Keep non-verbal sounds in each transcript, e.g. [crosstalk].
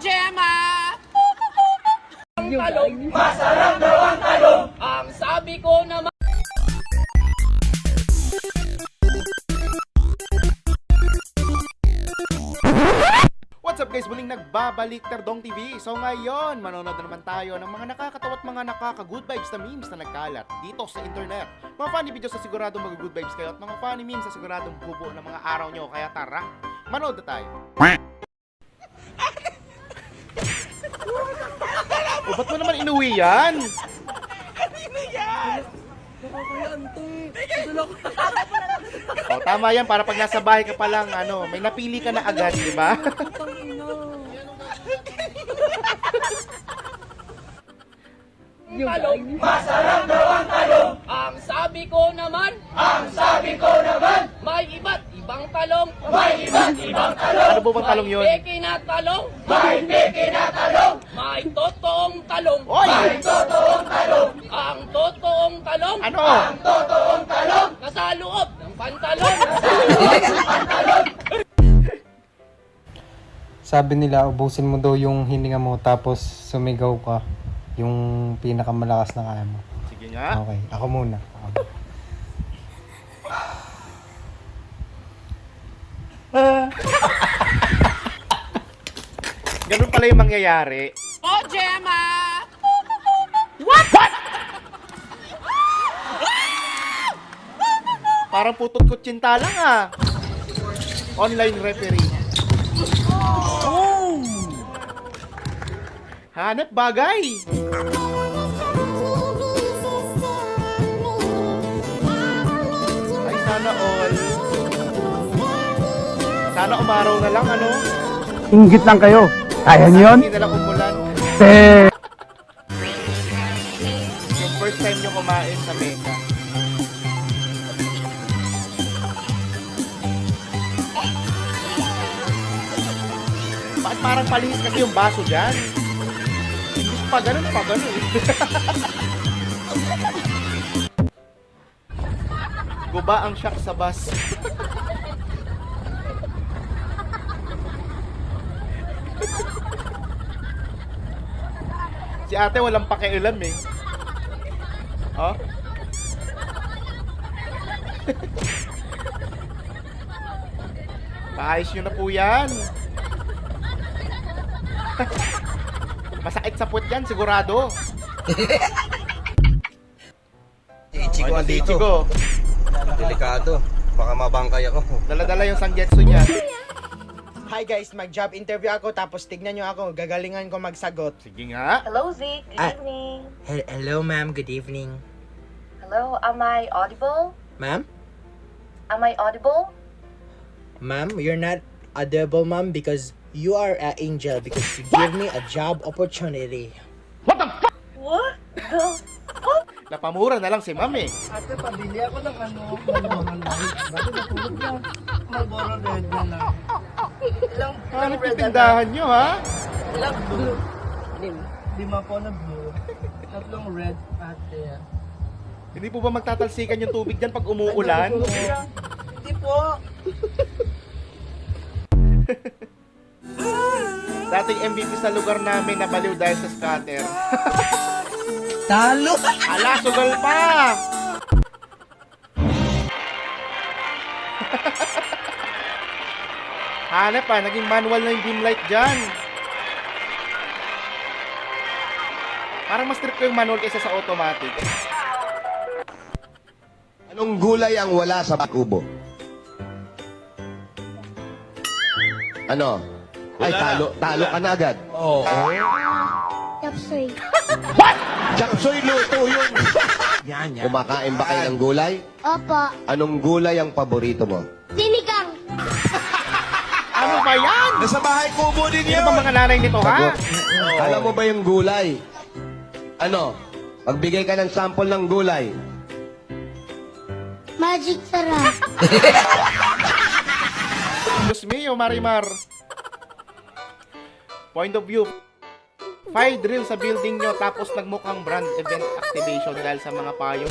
Gemma! Ang talong, masarap daw ang talong. Ang sabi ko naman, What's up guys? Muling nagbabalik Terdong TV. So ngayon, manonood na naman tayo ng mga nakakatawa at mga nakaka-good vibes na memes na nagkalat dito sa internet. Mga funny videos na siguradong mag-good vibes kayo at mga funny memes na siguradong bubuo ng mga araw nyo. Kaya tara, manood na tayo. O, ba't mo naman inuwi yan? O, tama yan. Para pag nasa bahay ka pa lang, ano, may napili ka na agad, di ba? talong, masarap daw ang talong. Ang sabi ko naman, ang sabi ko naman, may iba't ibang talong. May iba't ibang talong. Ano po bang talong yun? May peke na talong. May peke na talong. May totoong talong. Oy! May totoong talong. Ang totoong talong. Ano? Ang totoong talong. Nasa loob ng pantalon. [laughs] Sabi nila, ubusin mo daw yung hininga mo tapos sumigaw ka yung pinakamalakas na kaya mo. Sige nga. Okay, ako muna. Ako. Ganun pala yung mangyayari. Oh, Gemma! Parang putot kutsinta lang ah. Online referee. Hanap bagay. Ay, sana all. Sana umaraw na lang, ano? Inggit lang kayo. Kaya niyo yun? Hindi umulan. Eh, Yung first time nyo kumain sa Mecca. Bakit parang palihis kasi yung baso dyan? Pa ganun, pa ganun. [laughs] Guba ang shock sa bus. [laughs] si ate walang pakialam eh. Oh? Paayos nyo na po yan. Masakit sa puwet yan, sigurado. Ichigo Ay, andito. Delikado. Baka mabangkay ako. Dala-dala yung sanggetsu niya. Hi guys, mag-job interview ako tapos tignan nyo ako, gagalingan ko magsagot. Sige nga. Hello, Zeke. Good Ah. evening. hello ma'am, good evening. Hello, am I audible? Ma'am? Am I audible? Ma'am, you're not audible ma'am because you are an angel because you give me a job opportunity. What? The Napamura na lang si ma'am eh. Ate, pabili ako ng ano, Malboro Light. Bakit natulog na? Malboro Red na lang. Ilang, Ano yung tindahan nyo ha? Ilang blue? Lima po na blue. Tatlong red ate. Hindi po ba magtatalsikan yung tubig dyan pag umuulan? Hindi po. [laughs] Dating MVP sa lugar namin nabaliw dahil sa scatter. [laughs] Talo! Ala, sugal pa! [laughs] Hanap pa, naging manual na yung beam light dyan. Parang mas trip ko yung manual kaysa sa automatic. Anong gulay ang wala sa kubo? Ano? Ay, talo, talo ka na agad. Oo. Yapsoy. Chapsoy luto yun. Yan, yan. Kumakain ba kayo ng gulay? Opo. Anong gulay ang paborito mo? Sinigang. Ano ba yan? Nasa bahay kubo din Sino ba mga nanay nito, ha? Alam mo ba yung gulay? Ano? Magbigay ka ng sample ng gulay. Magic sarap. Diyos mio, Marimar. Point of view. Fire drill sa building nyo tapos nagmukhang brand event activation dahil sa mga payo.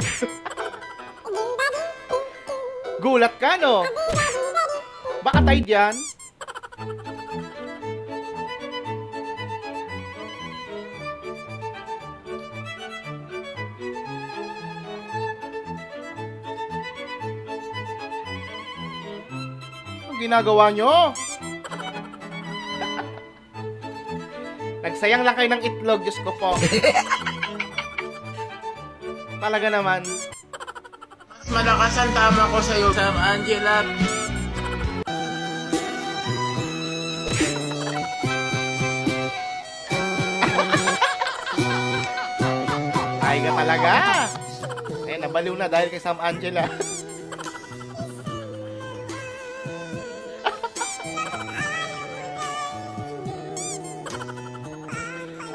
Gulat ka, no? Baka tayo dyan. Ang ginagawa nyo? Nagsayang lang kayo ng itlog, Diyos ko po. [laughs] Talaga naman. Malakas ang tama ko sa'yo, Sam Angela. Ay ka talaga. Eh, nabaliw na dahil kay Sam Angela.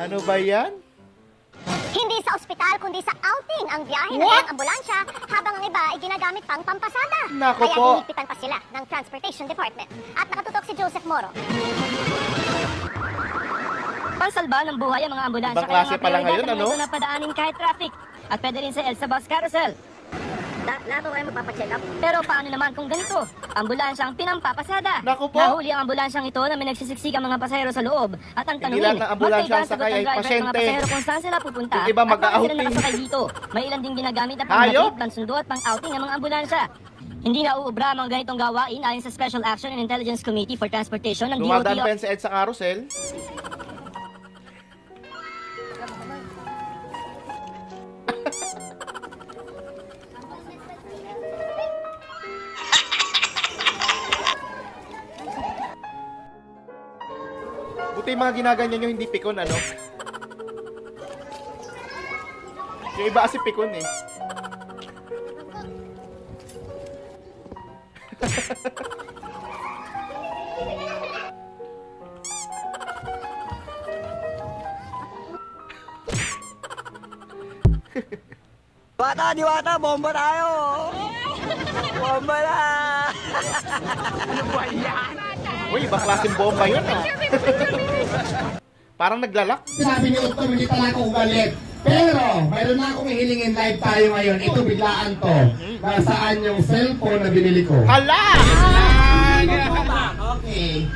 Ano ba yan? Hindi sa ospital, kundi sa outing ang biyahe ng ilang ambulansya habang ang iba ay ginagamit pang pampasada. Nako Kaya po. hinigpitan pa sila ng Transportation Department. At nakatutok si Joseph Moro. Pansalba ng buhay ang mga ambulansya Ibang klase pala ngayon, ano? na padaanin kahit traffic. At pwede rin sa ELSA Bus Carousel. La lahat kayo magpapacheck up. Pero paano naman kung ganito? Ambulansya ang pinampapasada. Naku po. Nahuli ang ambulansyang ito na may nagsisiksikan mga pasahero sa loob. At ang Hindi tanungin, lahat ng ambulansya ang sakay ay at pasyente. mga pasahero kung saan sila pupunta. Yung iba at bakit sila nakasakay dito. May ilan din ginagamit na panghatid, pansundo at pang-outing ng mga ambulansya. Hindi na uubra ang mga ganitong gawain ayon sa Special Action and Intelligence Committee for Transportation ng Dumadaan DOT pa yan sa EDSA Carousel. Yung mga ginaganyan nyo hindi pikon, ano? Yung iba kasi pikon eh. Bata, diwata, bomba tayo! [laughs] Bomba na! Uy, ibang klaseng bomba yun ah. Parang naglalak. Sinabi ni Utol, hindi pala ako umalit. Pero, mayroon na akong hihilingin live tayo ngayon. Ito, biglaan to. Nasaan yung cellphone na binili ko? Hala! Okay.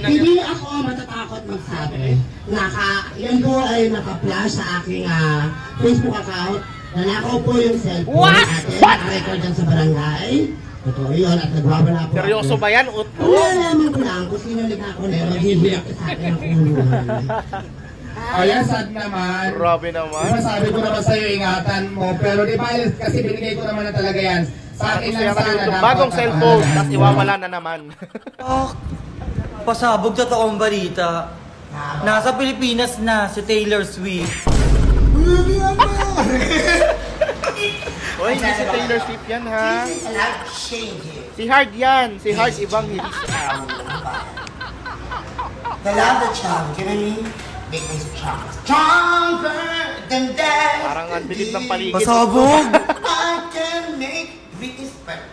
Hindi ako matatakot magsabi. Naka, yan po ay naka-flash sa aking ah, Facebook account. Nanakaw po yung cellphone What? natin. Naka-record yan sa barangay. Totoo yun at nagwawala po Seryoso ba yan, Utlo? Malalaman ko lang kung sino likha ko na maghihiyak sa akin ang kulungan. [laughs] Oh, yan, sad naman. Grabe naman. Diba sabi ko naman sa'yo, ingatan mo. Pero di ba, kasi binigay ko naman na talaga yan. Sa akin lang sana dapat bagong cellphone, tapos iwawala na naman. [laughs] Pasabog sa toong balita. Nasa Pilipinas na si Taylor Swift. [laughs] Uy, hindi si Taylor Swift yan, ha? Si Hard yan. Si Hard Evangelist. The love that child given me make me strong. Stronger than that. Parang ang bilib ng paligid. Pasabog! [laughs] I can make respect.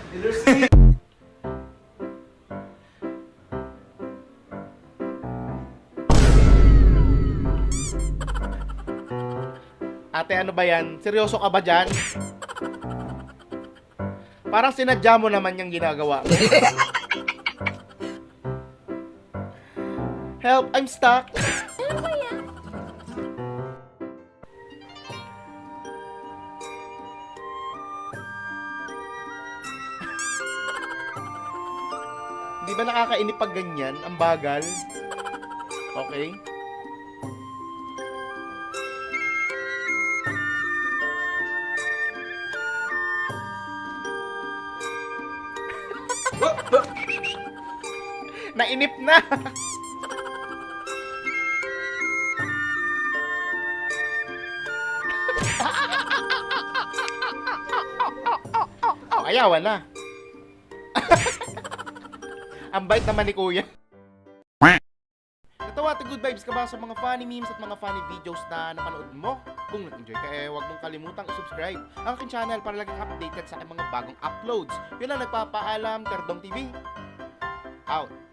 Ate, ano ba yan? Seryoso ka ba dyan? Parang sinadya mo naman yung ginagawa. [laughs] Help, I'm stuck. Di ba nakakainip pag ganyan? Ang bagal. Okay. Nainip na. ayawan na. [laughs] Ang bait naman ni Kuya. Natawa at good vibes ka ba sa mga funny memes at mga funny videos na napanood mo? Kung nag-enjoy ka, eh, huwag mong kalimutang i-subscribe ang aking channel para laging updated sa mga bagong uploads. Yun lang nagpapaalam, Terdong TV. Out.